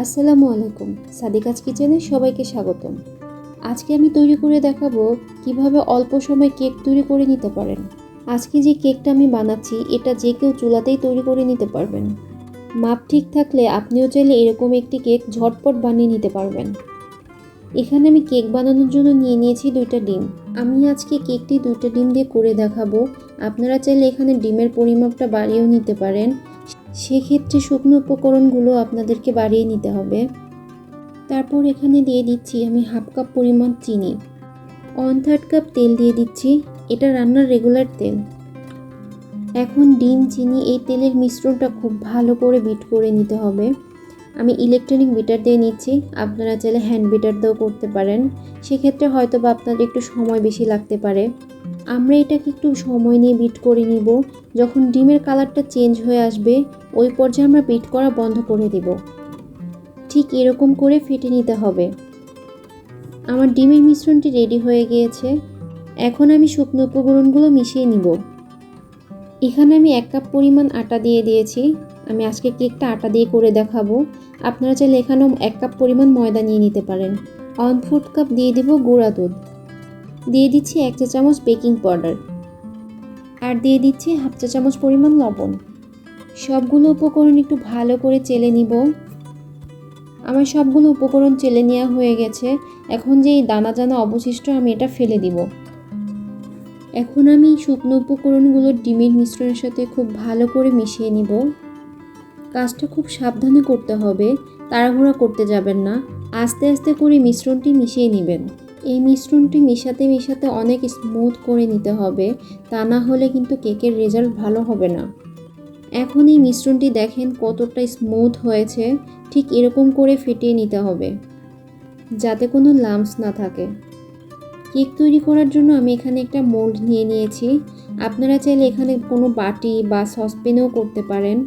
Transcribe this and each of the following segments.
আসসালামু আলাইকুম। সাদিকাজ কিচেনে সবাইকে স্বাগতম। আজকে আমি তৈরি করে দেখাবো কীভাবে অল্প সময় কেক তৈরি করে নিতে পারেন। আজকে যে কেকটা আমি বানাচ্ছি, এটা যে কেউ চুলাতেই তৈরি করে নিতে পারবেন। মাপ ঠিক থাকলে আপনিও চাইলে এরকম একটি কেক ঝটপট বানিয়ে নিতে পারবেন। এখানে আমি কেক বানানোর জন্য নিয়ে নিয়েছি দুইটা ডিম। আমি আজকে কেকটি দুইটা ডিম দিয়ে করে দেখাবো। আপনারা চাইলে এখানে ডিমের পরিমাপটা বাড়িয়েও নিতে পারেন। সেক্ষেত্রে শুকনো উপকরণগুলো আপনাদেরকে বাড়িয়ে নিতে হবে। তারপর এখানে দিয়ে দিচ্ছি আমি হাফ কাপ পরিমাণ চিনি। ওয়ান থার্ড কাপ তেল দিয়ে দিচ্ছি। এটা রান্নার রেগুলার তেল। এখন ডিম, চিনি এই তেলের মিশ্রণটা খুব ভালো করে বিট করে নিতে হবে। আমি ইলেকট্রনিক বিটার দিয়ে নিচ্ছি। আপনারা চাইলে হ্যান্ড বিটার দিয়েও করতে পারেন। সেক্ষেত্রে হয়তো বা আপনাদের একটু সময় বেশি লাগতে পারে। আমরা এটাকে একটু সময় নিয়ে বিট করে নিব। যখন ডিমের কালারটা চেঞ্জ হয়ে আসবে, ওই পর্যায়ে আমরা বিট করা বন্ধ করে দেব। ঠিক এরকম করে ফেটে নিতে হবে। আমার ডিমের মিশ্রণটি রেডি হয়ে গিয়েছে। এখন আমি শুকনো উপকরণগুলো মিশিয়ে নিব। এখানে আমি এক কাপ পরিমাণ আটা দিয়ে দিয়েছি। আমি আজকে কেকটা আটা দিয়ে করে দেখাবো। আপনারা চাইলে এখানেও এক কাপ পরিমাণ ময়দা নিয়ে নিতে পারেন। ওয়ান ফোর্থ কাপ দিয়ে দেব গুঁড়া দুধ। দিয়ে দিচ্ছি এক চা চামচ বেকিং পাউডার আর দিয়ে দিচ্ছি হাফ চা চামচ পরিমাণ লবণ। সবগুলো উপকরণ একটু ভালো করে চেলে নিব। আমার সবগুলো উপকরণ চেলে নেওয়া হয়ে গেছে। এখন যে এই দানা দানা অবশিষ্ট আমি এটা ফেলে দিব। এখন আমি শুকনো উপকরণগুলো ডিমের মিশ্রণের সাথে খুব ভালো করে মিশিয়ে নিব। কাজটা খুব সাবধানে করতে হবে, তাড়াহুড়া করতে যাবেন না। আস্তে আস্তে করে মিশ্রণটি মিশিয়ে নেবেন। এই মিশ্রণটি মিশাতে মিশাতে অনেক স্মুথ করে নিতে হবে, তা না হলে কিন্তু কেকের রেজাল্ট ভালো হবে না। এখন এই মিশ্রণটি দেখেন কতটা স্মুথ হয়েছে, ঠিক এরকম করে ফেটিয়ে নিতে হবে, যাতে কোনো লাম্পস না থাকে। কেক তৈরি করার জন্য আমি এখানে একটা মোল্ড নিয়ে নিয়েছি। আপনারা চাইলে এখানে কোনো বাটি বা সসপ্যানেও করতে পারেন।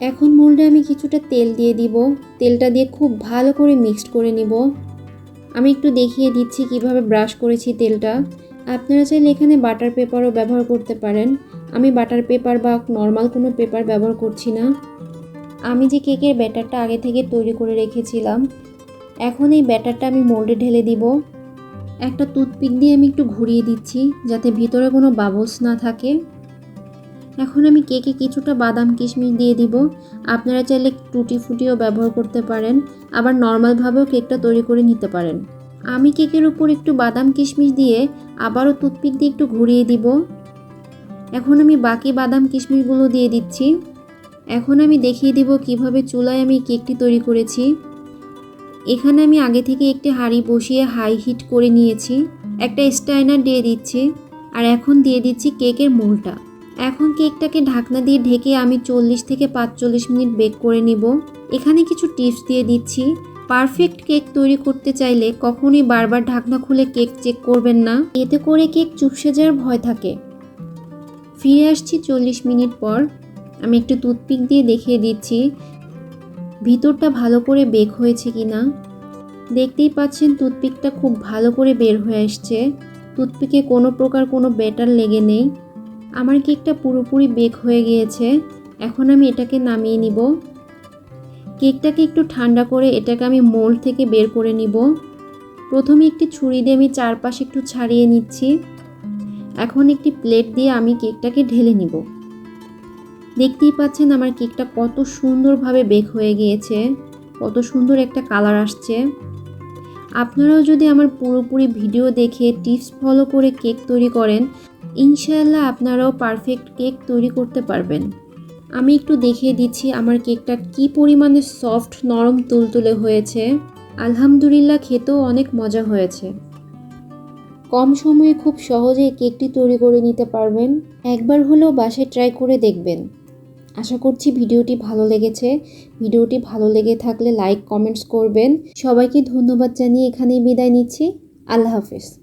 এখন মোল্ডে আমি কিছুটা তেল দিয়ে দিব। তেলটা দিয়ে খুব ভালো করে মিক্সড করে নিব। আমি একটু দেখিয়ে দিচ্ছি কীভাবে ব্রাশ করেছি তেলটা। আপনারা চাইলে এখানে বাটার পেপারও ব্যবহার করতে পারেন। আমি বাটার পেপার বা নর্মাল কোনো পেপার ব্যবহার করছি না। আমি যে কেকের ব্যাটারটা আগে থেকে তৈরি করে রেখেছিলাম, এখন এই ব্যাটারটা আমি মোল্ডে ঢেলে দিব। একটা টুথপিক দিয়ে আমি একটু ঘুরিয়ে দিচ্ছি যাতে ভিতরে কোনো বাবলস না থাকে। এখন আমি কেকে কিছুটা বাদাম কিশমিশ দিয়ে দিব। আপনারা চাইলে টুটি ফুটিও ব্যবহার করতে পারেন, আবার নর্মালভাবেও কেকটা তৈরি করে নিতে পারেন। আমি কেকের উপর একটু বাদাম কিশমিশ দিয়ে আবারও টুথপিক দিয়ে একটু ঘুরিয়ে দিব। এখন আমি বাকি বাদাম কিশমিশগুলো দিয়ে দিচ্ছি। এখন আমি দেখিয়ে দিব কীভাবে চুলায় আমি কেকটি তৈরি করেছি। এখানে আমি আগে থেকে একটি হাঁড়ি বসিয়ে হাই হিট করে নিয়েছি, একটা স্টাইনার দিয়ে দিচ্ছি, আর এখন দিয়ে দিচ্ছি কেকের মোলটা। এখন কেকটাকে ঢাকনা দিয়ে ঢেকে আমি চল্লিশ থেকে পাঁচচল্লিশ মিনিট বেক করে নিব। এখানে কিছু টিপস দিয়ে দিচ্ছি। পারফেক্ট কেক তৈরি করতে চাইলে কখনোই বারবার ঢাকনা খুলে কেক চেক করবেন না। এতে করে কেক চুপসে যাওয়ার ভয় থাকে। ফিরে আসছি চল্লিশ মিনিট পর। আমি একটু টুথপিক দিয়ে দেখিয়ে দিচ্ছি। ভিতরটা ভালো করে বেক হয়েছে কি না দেখতেই পাচ্ছেন টুথপিকটা খুব ভালো করে বের হয়ে আসছে। টুথপিকে কোনো প্রকার কোনো ব্যাটার লেগে নেই। আমার কেকটা পুরোপুরি বেক হয়ে গিয়েছে, এখন আমি এটাকে নামিয়ে নিব। কেকটাকে একটু ঠান্ডা করে এটাকে আমি মোল্ড থেকে বের করে নিব। প্রথমে একটি ছুরি দিয়ে আমি চারপাশে একটু ছাড়িয়ে নিচ্ছি। এখন একটি প্লেট দিয়ে আমি কেকটাকে ঢেলে নিব। দেখতেই পাচ্ছেন আমার কেকটা কত সুন্দরভাবে বেক হয়ে গিয়েছে, কত সুন্দর একটা কালার আসছে। আপনারাও যদি আমার পুরোপুরি ভিডিও দেখে টিপস ফলো করে কেক তৈরি করেন ইনশাআল্লাহ আপনারাও পারফেক্ট কেক তৈরি করতে পারবেন। আমি একটু দেখিয়ে দিচ্ছি আমার কেকটা কি পরিমাণে সফট নরম, তুলতুলে হয়েছে। আলহামদুলিল্লাহ, খেতেও অনেক মজা হয়েছে। কম সময়ে খুব সহজেই কেকটি তৈরি করে নিতে পারবেন। একবার হলেও বাসায় ট্রাই করে দেখবেন। আশা করছি ভিডিওটি ভালো লেগেছে। ভিডিওটি ভালো লেগে থাকলে লাইক কমেন্টস করবেন। সবাইকে ধন্যবাদ জানিয়ে এখানেই বিদায় নিচ্ছি। আল্লাহ হাফিজ।